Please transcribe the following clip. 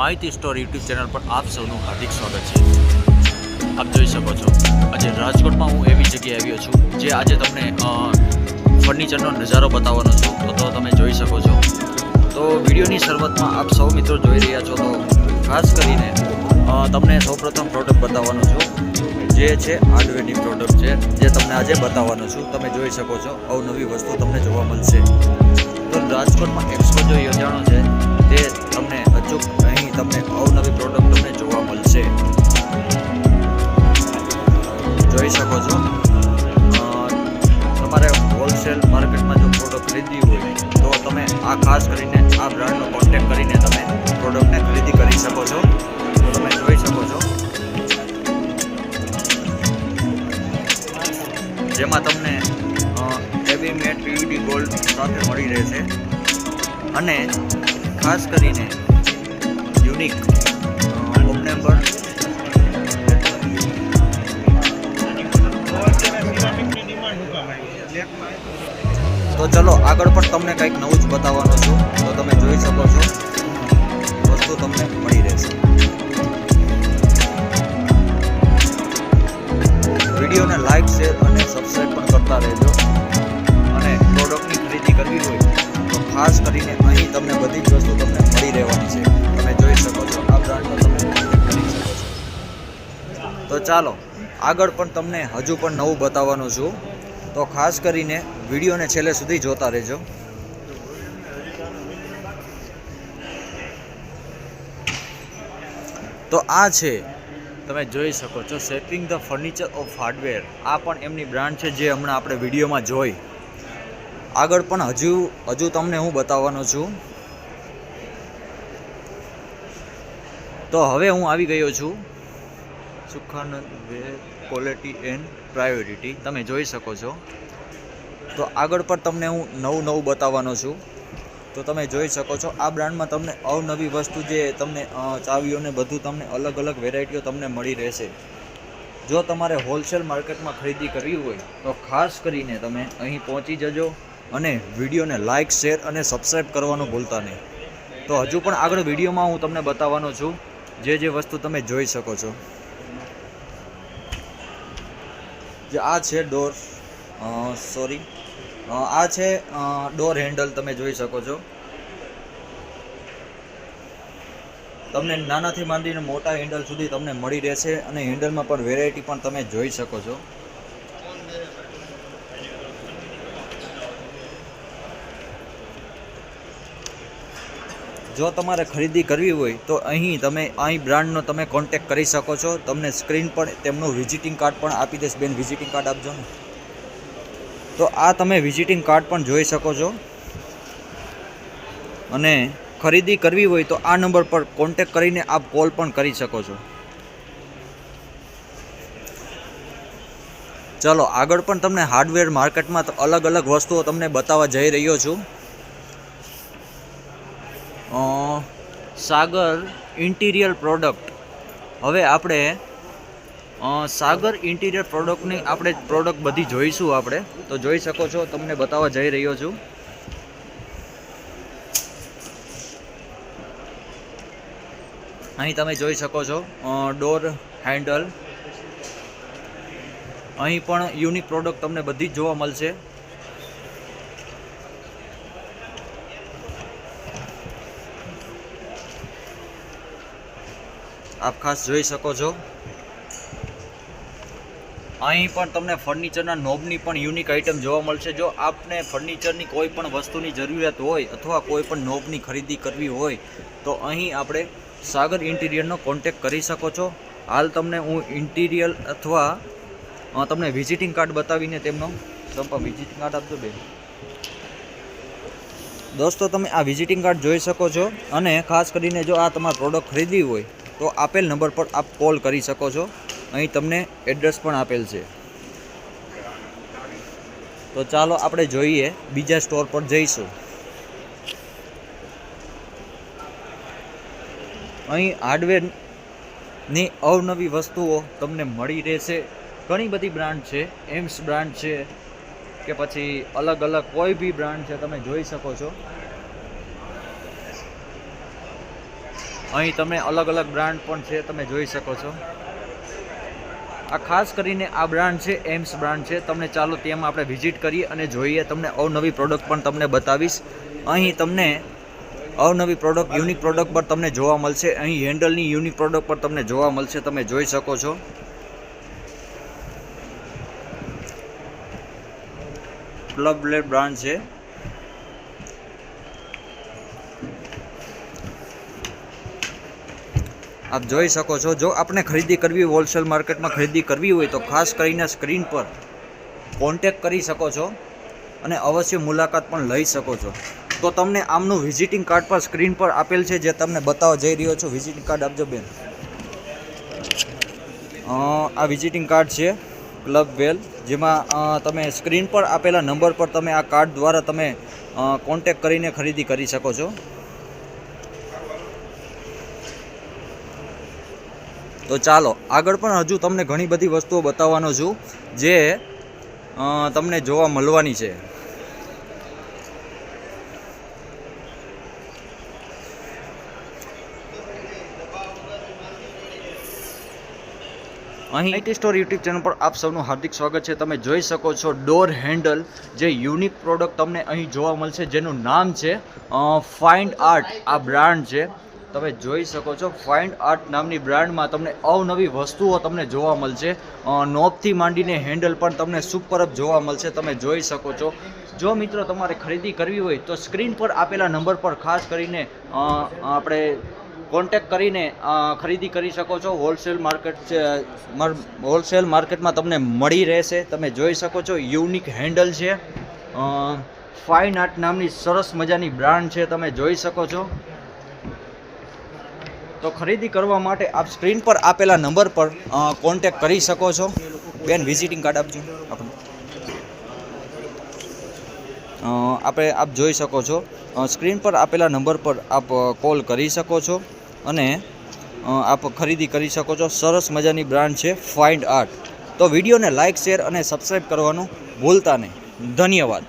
માહિતી store YouTube channel પર આપ સૌનું હાર્દિક સ્વાગત છે. આપ જોઈ શકો છો, આજે રાજકોટમાં હું એવી જગ્યાએ આવ્યો છું, જે આજે તમને ફર્નિચરનો નજારો બતાવવાનો છું. તો તમે જોઈ શકો છો. તો વિડીયોની શરૂઆતમાં આપ સૌ મિત્રો જોઈ રહ્યા છો તો ખાસ કરીને તમને સૌપ્રથમ પ્રોડક્ટ બતાવવાનો છું, જે છે હાર્ડવેરની પ્રોડક્ટ છે, જે તમને આજે બતાવવાનો છું. તમે જોઈ શકો છો, અવનવી વસ્તુ તમને જોવા મળશે. તો રાજકોટમાં એક્સપો જો યોજાણો છે તમને અવનવી પ્રોડક્ટ તમને જોવા મળશે. જોઈ શકો છો. તમારે હોલસેલ માર્કેટમાં જો પ્રોડક્ટ ખરીદવી હોય, તો તમે આ ખાસ કરીને આ બ્રાન્ડનો કોન્ટેક્ટ કરીને તમે પ્રોડક્ટને ખરીદી કરી શકો છો. તો તમે જોઈ શકો છો. જેમાં તમને હેવી મેટ પીવીડી ગોલ્ડ સાથે મળી રહેશે. અને ખાસ કરીને યુનિક ઓપનેમ પણ તો ચલો, આગળ પણ તમને કંઈક નવું જ બતાવવાનું છું. તો તમે જોઈ શકો છો. વસ્તુ તમને મળી રહેશે. વિડીયોને લાઈક શેર અને સબસ્ક્રાઈબ પણ કરતા રહેજો. અને પ્રોડક્ટની ખરીદી કરવી હોય તો ખાસ કરીને અહીં તમને બધી જ વસ્તુ તમને મળી રહેવાની છે. તો ચાલો, આગળ પણ તમને હજુ પણ નવું બતાવવાનું છું. તો ખાસ કરીને વિડીયોને છેલ્લે સુધી જોતા રહેજો. તો આ છે, તમે જોઈ શકો છો setting the furniture of hardware આ પણ એમની બ્રાન્ડ છે જે હમણાં આપણે વિડીયોમાં જોઈ. આગળ પણ હજુ હજુ તમને હું બતાવવાનો છું. તો હવે હું આવી ગયો છું. Sukhanand way quality and priority તમે જોઈ શકો છો. તો આગળ પર તમને હું નવું નવું બતાવવાનો છું. તો તમે જોઈ શકો છો, આ બ્રાન્ડમાં તમને અવનવી વસ્તુ જે તમને ચાવીઓને બધું તમને અલગ અલગ વેરાયટીઓ તમને મળી રહેશે. જો તમારે હોલસેલ માર્કેટમાં ખરીદી કરવી હોય, તો ખાસ કરીને તમે અહીં પહોંચી જજો અને વિડીયોને લાઇક શેર અને સબસ્ક્રાઈબ કરવાનું ભૂલતા નહીં. તો હજુ પણ આગળ વિડીયોમાં હું તમને બતાવવાનો છું. જે જે વસ્તુ તમે જોઈ શકો છો. જે આ છે ડોર સોરી આ છે ડોર હેન્ડલ તમે જોઈ શકો છો. તમને નાનાથી માંડીને મોટા હેન્ડલ સુધી તમને મળી રહેશે અને હેન્ડલમાં પણ વેરાયટી પણ તમે જોઈ શકો છો. જો તમારે ખરીદી કરવી હોય, તો અહીં તમે, અહીં બ્રાન્ડનો તમે કોન્ટેક કરી શકો છો. તમને સ્ક્રીન પર તેમનું વિઝિટિંગ કાર્ડ પણ આપી દેશ બેન વિઝિટિંગ કાર્ડ આપજો ને. તો આ તમે વિઝિટિંગ કાર્ડ પણ જોઈ શકો છો. અને ખરીદી કરવી હોય, તો આ નંબર પર કોન્ટેક કરીને આપ કોલ પણ કરી શકો છો. ચલો, આગળ પણ તમને હાર્ડવેર માર્કેટમાં અલગ અલગ વસ્તુઓ તમને બતાવવા જઈ રહ્યો છું. Sagar interior product. હવે આપણે સાગર ઇન્ટિરિયર પ્રોડક્ટની આપણે પ્રોડક્ટ બધી જોઈશું આપણે. તો જોઈ શકો છો, તમને બતાવવા જઈ રહ્યો છું. અહીં તમે જોઈ શકો છો ડોર હેન્ડલ. અહીં પણ યુનિક પ્રોડક્ટ તમને બધી જ જોવા મળશે. આપ ખાસ જોઈ શકો છો. અહીં પણ તમને ફર્નિચરના નોબની પણ યુનિક આઇટમ જોવા મળશે. જો આપને ફર્નિચરની કોઈ પણ વસ્તુની જરૂરિયાત હોય અથવા કોઈ પણ નોબની ખરીદી કરવી હોય, તો અહીં આપણે સાગર ઇન્ટિરિયરનો કોન્ટેક કરી શકો છો. હાલ તમને હું ઇન્ટિરિયર અથવા તમને વિઝિટિંગ કાર્ડ બતાવીને તેમનો સંપર્ક વિઝિટિંગ કાર્ડ આપજો બેન. દોસ્તો, તમે આ વિઝિટિંગ કાર્ડ જોઈ શકો છો અને ખાસ કરીને જો આ તમારે પ્રોડક્ટ ખરીદવી હોય તો આપેલ નંબર પર આપ કોલ કરી શકો છો. અહીં તમને એડ્રેસ પણ આપેલ છે. તો ચાલો આપણે જોઈએ બીજા સ્ટોર પર જઈશું. અહીં હાર્ડવેરની અવનવી વસ્તુઓ તમને મળી રહેશે. ઘણી બધી બ્રાન્ડ છે. એમ્સ બ્રાન્ડ છે કે પછી અલગ અલગ કોઈ બી બ્રાન્ડ છે, તમે જોઈ શકો છો. અહીં તમે અલગ અલગ બ્રાન્ડ પણ છે, તમે જોઈ શકો છો. આ ખાસ કરીને આ બ્રાન્ડ છે, એમ્સ બ્રાન્ડ છે. તમને ચાલો તેમાં આપણે વિઝિટ કરીએ અને જોઈએ. તમને અવનવી પ્રોડક્ટ પણ તમને બતાવીશ. અહીં તમને અવનવી પ્રોડક્ટ, યુનિક પ્રોડક્ટ પર તમને જોવા મળશે. અહીં હેન્ડલની યુનિક પ્રોડક્ટ પર તમને જોવા મળશે. તમે જોઈ શકો છો. ક્લબ બ્લેડ બ્રાન્ડ છે. આપ જોઈ શકો છો, જો આપણે ખરીદી કરવી હોલસેલ માર્કેટમાં ખરીદી કરવી હોય, તો ખાસ કરીને સ્ક્રીન પર કોન્ટેક કરી શકો છો અને અવશ્ય મુલાકાત પણ લઈ શકો છો. તો તમને આમનું વિઝિટિંગ કાર્ડ પર સ્ક્રીન પર આપેલ છે, જે તમને બતાવવા જઈ રહ્યો છું. વિઝિટિંગ કાર્ડ આપજો બેન. આ વિઝિટિંગ કાર્ડ છે ક્લબ વેલ જેમાં તમે સ્ક્રીન પર આપેલા નંબર પર તમે આ કાર્ડ દ્વારા તમે કોન્ટેક કરીને ખરીદી કરી શકો છો. તો ચાલો, આગળ પણ હજુ તમને ઘણી બધી વસ્તુઓ બતાવવાનો છું, જે તમને જોવા મળવાની છે. અહીં આઈટી સ્ટોર યુટ્યુબ ચેનલ પર આપ સૌનું હાર્દિક સ્વાગત છે. તમે જોઈ શકો છો ડોર હેન્ડલ જે યુનિક પ્રોડક્ટ તમને અહીં જોવા મળશે, જેનું નામ છે ફાઇન્ડ આર્ટ આ બ્રાન્ડ છે. તમે જોઈ શકો છો ફાઇન આર્ટ નામની બ્રાન્ડમાં તમને અવનવી વસ્તુઓ તમને જોવા મળશે. નોબથી માંડીને હેન્ડલ પણ તમને સુપરબ જોવા મળશે, તમે જોઈ શકો છો. જો મિત્રો તમારે ખરીદી કરવી હોય તો સ્ક્રીન પર આપેલા નંબર પર ખાસ કરીને આપણે કોન્ટેક કરીને ખરીદી કરી શકો છો. હોલસેલ માર્કેટ હોલસેલ માર્કેટમાં તમને મળી રહેશે. તમે જોઈ શકો છો યુનિક હેન્ડલ છે. ફાઇન આર્ટ નામની સરસ મજાની બ્રાન્ડ છે, તમે જોઈ શકો છો. તો ખરીદી કરવા માટે આપ સ્ક્રીન પર આપેલા નંબર પર કોન્ટેક કરી શકો છો. બેન વિઝિટિંગ કાર્ડ આપજો. આપણે આપણે આપ જોઈ શકો છો. સ્ક્રીન પર આપેલા નંબર પર આપ કોલ કરી શકો છો અને આપ ખરીદી કરી શકો છો. સરસ મજાની બ્રાન્ડ છે ફાઇન્ડ આર્ટ તો વિડીયોને લાઇક શેર અને સબસ્ક્રાઈબ કરવાનું ભૂલતા નહીં. ધન્યવાદ.